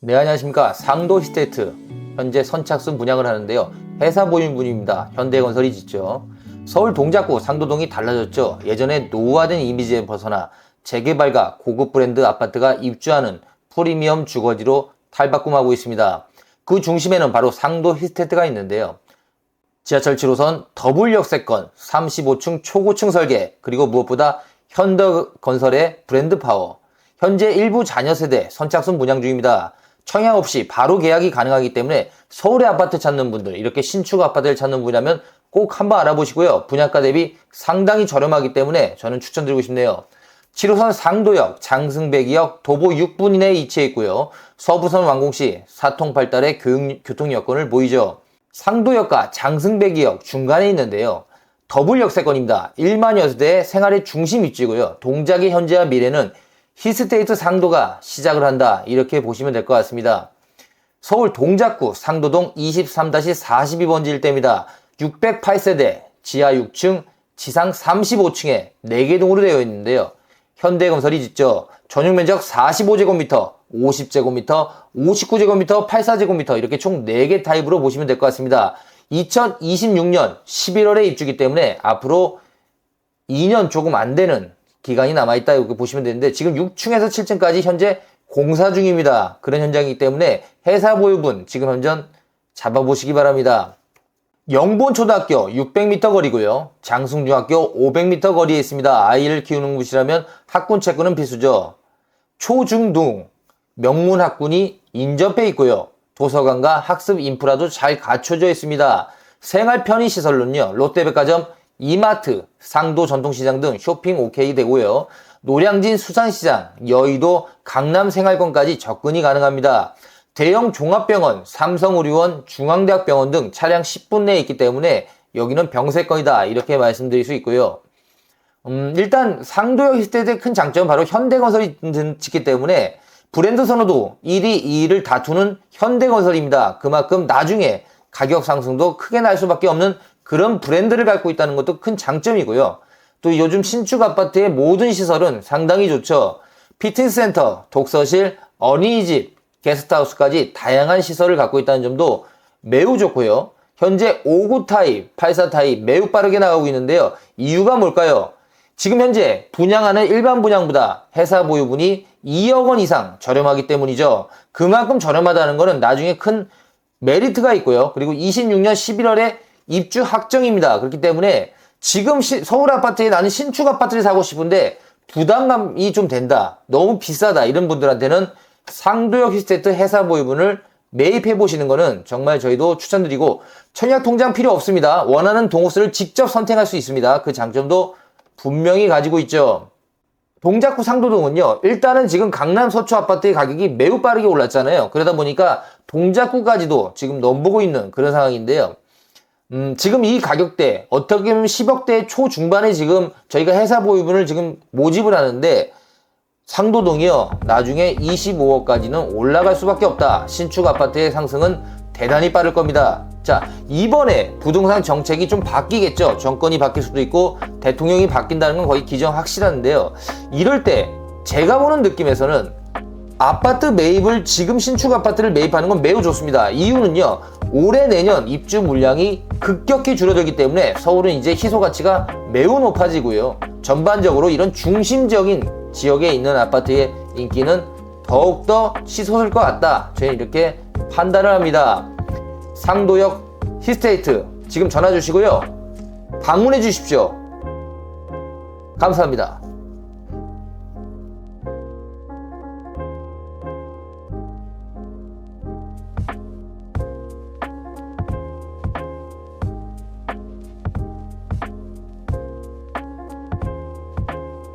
네 안녕하십니까. 상도 히스테이트. 현재 선착순 분양을 하는데요. 회사 보유분입니다. 현대건설이 짓죠. 서울 동작구 상도동이 달라졌죠. 예전에 노후화된 이미지에 벗어나 재개발과 고급 브랜드 아파트가 입주하는 프리미엄 주거지로 탈바꿈하고 있습니다. 그 중심에는 바로 상도 히스테이트가 있는데요. 지하철 7호선 더블 역세권 35층 초고층 설계 그리고 무엇보다 현대건설의 브랜드 파워. 현재 일부 자녀 세대 선착순 분양 중입니다. 청약 없이 바로 계약이 가능하기 때문에 서울의 아파트 찾는 분들 이렇게 신축 아파트를 찾는 분이라면 꼭 한번 알아보시고요. 분양가 대비 상당히 저렴하기 때문에 저는 추천드리고 싶네요. 7호선 상도역, 장승배기역, 도보 6분 이내에 위치해 있고요. 서부선 완공시 사통 발달의 교육, 교통 여건을 보이죠. 상도역과 장승배기역 중간에 있는데요. 더블 역세권입니다. 1만 여세대의 생활의 중심 위치고요. 동작의 현재와 미래는 히스테이트 상도가 시작을 한다. 이렇게 보시면 될 것 같습니다. 서울 동작구 상도동 23-42번지 일대입니다. 608세대, 지하 6층, 지상 35층에 4개 동으로 되어 있는데요. 현대건설이 짓죠. 전용 면적 45제곱미터, 50제곱미터, 59제곱미터, 84제곱미터 이렇게 총 4개 타입으로 보시면 될 것 같습니다. 2026년 11월에 입주기 때문에 앞으로 2년 조금 안 되는 기간이 남아있다 이렇게 보시면 되는데 지금 6층에서 7층까지 현재 공사 중입니다. 그런 현장이기 때문에 회사 보유분 지금 현전 잡아보시기 바랍니다. 영본초등학교 600m 거리고요. 장승중학교 500m 거리에 있습니다. 아이를 키우는 곳이라면 학군 채권은 필수죠. 초중등 명문 학군이 인접해 있고요. 도서관과 학습 인프라도 잘 갖춰져 있습니다. 생활 편의 시설로는요. 롯데백화점, 이마트, 상도 전통시장 등 쇼핑 오케이 되고요. 노량진 수산시장, 여의도 강남생활권까지 접근이 가능합니다. 대형 종합병원, 삼성의료원, 중앙대학병원 등 차량 10분 내에 있기 때문에 여기는 병세권이다 이렇게 말씀드릴 수 있고요. 음, 일단 상도역 히스테이트의 큰 장점은 바로 현대건설이 짓기 때문에 브랜드 선호도 1위, 2위를 다투는 현대건설입니다. 그만큼 나중에 가격 상승도 크게 날 수밖에 없는 그런 브랜드를 갖고 있다는 것도 큰 장점이고요. 또 요즘 신축 아파트의 모든 시설은 상당히 좋죠. 피트니스 센터, 독서실, 어린이집, 게스트하우스까지 다양한 시설을 갖고 있다는 점도 매우 좋고요. 현재 5구 타입, 84 타입 매우 빠르게 나가고 있는데요. 이유가 뭘까요? 지금 현재 분양하는 일반 분양보다 회사 보유분이 2억 원 이상 저렴하기 때문이죠. 그만큼 저렴하다는 것은 나중에 큰 메리트가 있고요. 그리고 26년 11월에 입주 확정입니다. 그렇기 때문에 지금 시- 서울 아파트에 나는 신축 아파트를 사고 싶은데 부담감이 좀 된다. 너무 비싸다. 이런 분들한테는 상도역 히스테이트 회사 보유분을 매입해 보시는 거는 정말 저희도 추천드리고 청약 통장 필요 없습니다. 원하는 동호수를 직접 선택할 수 있습니다. 그 장점도 분명히 가지고 있죠. 동작구 상도동은요, 일단은 지금 강남 서초 아파트의 가격이 매우 빠르게 올랐잖아요. 그러다 보니까 동작구까지도 지금 넘보고 있는 그런 상황인데요. 음, 지금 이 가격대, 어떻게 보면 10억대 초중반에 지금 저희가 회사 보유분을 지금 모집을 하는데, 상도동이요, 나중에 25억까지는 올라갈 수밖에 없다. 신축 아파트의 상승은 대단히 빠를 겁니다. 자, 이번에 부동산 정책이 좀 바뀌겠죠. 정권이 바뀔 수도 있고, 대통령이 바뀐다는 건 거의 기정 확실한데요. 이럴 때, 제가 보는 느낌에서는 아파트 매입을 지금 신축 아파트를 매입하는 건 매우 좋습니다. 이유는요. 올해 내년 입주 물량이 급격히 줄어들기 때문에 서울은 이제 희소 가치가 매우 높아지고요. 전반적으로 이런 중심적인 지역에 있는 아파트의 인기는 더욱더 치솟을 것 같다. 저는 이렇게 판단을 합니다. 상도역 히스테이트 지금 전화 주시고요. 방문해 주십시오. 감사합니다.